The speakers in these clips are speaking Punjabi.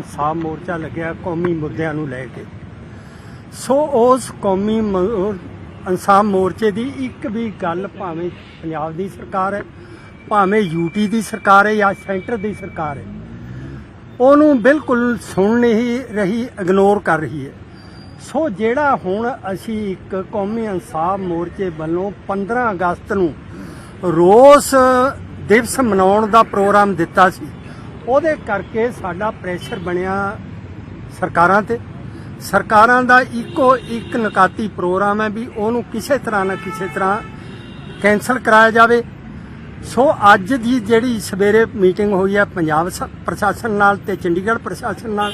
ਇਨਸਾਫ ਮੋਰਚਾ ਲੱਗਿਆ ਕੌਮੀ ਮੁੱਦਿਆਂ ਨੂੰ ਲੈ ਕੇ। ਸੋ ਉਸ ਕੌਮੀ ਇਨਸਾਫ ਮੋਰਚੇ ਦੀ ਇੱਕ ਵੀ ਗੱਲ ਭਾਵੇਂ ਪੰਜਾਬ ਦੀ ਸਰਕਾਰ ਹੈ, ਭਾਵੇਂ ਯੂਟੀ ਦੀ ਸਰਕਾਰ ਹੈ ਜਾਂ ਸੈਂਟਰ ਦੀ ਸਰਕਾਰ ਹੈ, ਉਹਨੂੰ ਬਿਲਕੁਲ ਸੁਣ ਨਹੀਂ ਰਹੀ ਇਗਨੋਰ ਕਰ ਰਹੀ ਹੈ। ਸੋ ਜਿਹੜਾ ਹੁਣ ਅਸੀਂ ਇੱਕ ਕੌਮੀ ਇਨਸਾਫ ਮੋਰਚੇ ਵੱਲੋਂ 15 ਅਗਸਤ ਨੂੰ ਰੋਸ ਦਿਵਸ ਮਨਾਉਣ ਦਾ ਪ੍ਰੋਗਰਾਮ ਦਿੱਤਾ ਸੀ ਉਹਦੇ ਕਰਕੇ ਸਾਡਾ ਪ੍ਰੈਸ਼ਰ ਬਣਿਆ ਸਰਕਾਰਾਂ ਤੇ। ਸਰਕਾਰਾਂ ਦਾ ਇੱਕੋ ਇੱਕ ਨਕਾਤੀ ਪ੍ਰੋਗਰਾਮ ਹੈ ਵੀ ਉਹਨੂੰ ਕਿਸੇ ਤਰ੍ਹਾਂ ਨਾ ਕਿਸੇ ਤਰ੍ਹਾਂ ਕੈਨਸਲ ਕਰਾਇਆ ਜਾਵੇ। ਸੋ ਅੱਜ ਦੀ ਜਿਹੜੀ ਸਵੇਰੇ ਮੀਟਿੰਗ ਹੋਈ ਹੈ ਪੰਜਾਬ ਸ- ਪ੍ਰਸ਼ਾਸਨ ਨਾਲ ਤੇ ਚੰਡੀਗੜ੍ਹ ਪ੍ਰਸ਼ਾਸਨ ਨਾਲ,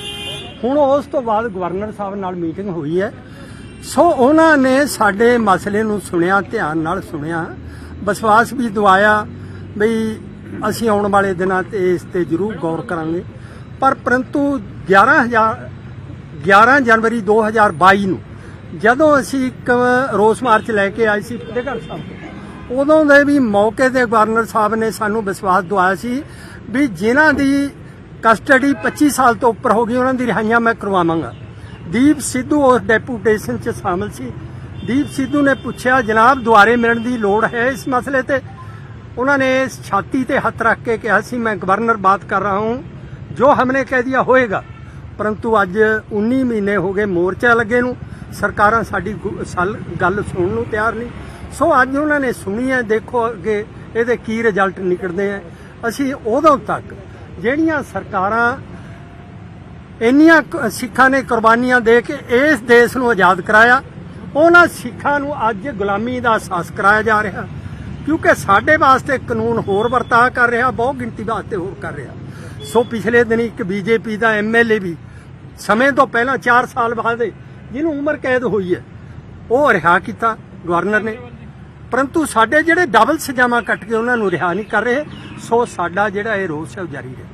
ਹੁਣ ਉਸ ਤੋਂ ਬਾਅਦ ਗਵਰਨਰ ਸਾਹਿਬ ਨਾਲ ਮੀਟਿੰਗ ਹੋਈ ਹੈ। ਸੋ ਉਹਨਾਂ ਨੇ ਸਾਡੇ ਮਸਲੇ ਨੂੰ ਸੁਣਿਆ, ਧਿਆਨ ਨਾਲ ਸੁਣਿਆ। ਵਿਸ਼ਵਾਸ ਵੀ ਦਿਵਾਇਆ ਬਈ ਅਸੀਂ ਆਉਣ ਵਾਲੇ ਦਿਨਾਂ ਤੇ ਇਸ ਤੇ ਜ਼ਰੂਰ ਗੌਰ ਕਰਾਂਗੇ। ਪਰ ਪਰੰਤੂ 11000 11 ਜਨਵਰੀ 2022 ਨੂੰ ਜਦੋਂ ਅਸੀਂ ਇੱਕ ਰੋਸ ਮਾਰਚ ਲੈ ਕੇ ਆਏ ਸੀ ਫਤਿਹਗੜ੍ਹ ਸਾਹਿਬ ਤੋਂ, ਉਦੋਂ ਦੇ ਵੀ ਮੌਕੇ ਤੇ ਗਵਰਨਰ ਸਾਹਿਬ ਨੇ ਸਾਨੂੰ ਵਿਸ਼ਵਾਸ ਦਵਾਇਆ ਸੀ ਵੀ ਜਿਨ੍ਹਾਂ ਦੀ ਕਸਟਡੀ 25 ਸਾਲ ਤੋਂ ਉੱਪਰ ਹੋ ਗਈ ਉਹਨਾਂ ਦੀ ਰਿਹਾਈਆਂ ਮੈਂ ਕਰਵਾਵਾਂਗਾ। ਦੀਪ ਸਿੱਧੂ ਉਸ ਡੈਪੂਟੇਸ਼ਨ 'ਚ ਸ਼ਾਮਲ ਸੀ। ਦੀਪ ਸਿੱਧੂ ਨੇ ਪੁੱਛਿਆ ਜਨਾਬ ਦੁਆਰੇ ਮਿਲਣ ਦੀ ਲੋੜ ਹੈ ਇਸ ਮਸਲੇ ਤੇ? ਉਹਨਾਂ ਨੇ ਛਾਤੀ ਤੇ ਹੱਥ ਰੱਖ ਕੇ ਕਿਹਾ ਸੀ, ਮੈਂ ਗਵਰਨਰ ਬਾਤ ਕਰ ਰਹਾ ਹੂੰ। ਜੋ ਹਮਨੇ ਕਹਿ ਦਿਆ ਹੋਏਗਾ। ਪਰੰਤੂ ਅੱਜ 19 ਮਹੀਨੇ ਹੋ ਗਏ ਮੋਰਚਾ ਲੱਗੇ ਨੂੰ। ਸਰਕਾਰਾਂ ਸਾਡੀ ਗੱਲ ਸੁਣਨ ਨੂੰ ਤਿਆਰ ਨਹੀਂ। ਸੋ ਅੱਜ ਉਹਨਾਂ ਨੇ ਸੁਣੀ ਹੈ ਦੇਖੋ ਅੱਗੇ ਇਹਦੇ ਕੀ ਰਿਜ਼ਲਟ ਨਿਕਲਦੇ ਆ। ਅਸੀਂ ਉਦੋਂ ਤੱਕ ਜਿਹੜੀਆਂ ਸਰਕਾਰਾਂ ਇੰਨੀਆਂ ਸਿੱਖਾਂ ਨੇ ਕੁਰਬਾਨੀਆਂ ਦੇ ਕੇ ਇਸ ਦੇਸ਼ ਨੂੰ ਆਜ਼ਾਦ ਕਰਾਇਆ, ਉਹਨਾਂ ਸਿੱਖਾਂ ਨੂੰ ਅੱਜ ਗੁਲਾਮੀ ਦਾ ਅਹਿਸਾਸ ਕਰਾਇਆ ਜਾ ਰਿਹਾ। ਕਿਉਂਕਿ ਸਾਡੇ ਵਾਸਤੇ ਕਾਨੂੰਨ ਹੋਰ ਵਰਤਾਅ ਕਰ ਰਿਹਾ, ਬਹੁਤ ਗਿਣਤੀ ਵਾਸਤੇ ਹੋਰ ਕਰ ਰਿਹਾ। ਸੋ ਪਿਛਲੇ ਦਿਨ ਇੱਕ ਬੀਜੇਪੀ ਦਾ ਐਮਐਲਏ ਵੀ ਸਮੇਂ ਤੋਂ ਪਹਿਲਾਂ 4 ਸਾਲ ਬਾਅਦ ਜਿਹਨੂੰ ਉਮਰ ਕੈਦ ਹੋਈ ਹੈ, ਉਹ ਰਿਹਾ ਕੀਤਾ ਗਵਰਨਰ ਨੇ। ਪਰੰਤੂ ਸਾਡੇ ਜਿਹੜੇ ਡਬਲ ਸਜ਼ਾਵਾਂ ਕੱਟ ਕੇ ਉਹਨਾਂ ਨੂੰ ਰਿਹਾ ਨਹੀਂ ਕਰ ਰਹੇ, ਸੋ ਸਾਡਾ ਜਿਹੜਾ ਇਹ ਰੋਸ ਹੈ ਉਹ ਜਾਰੀ ਹੈ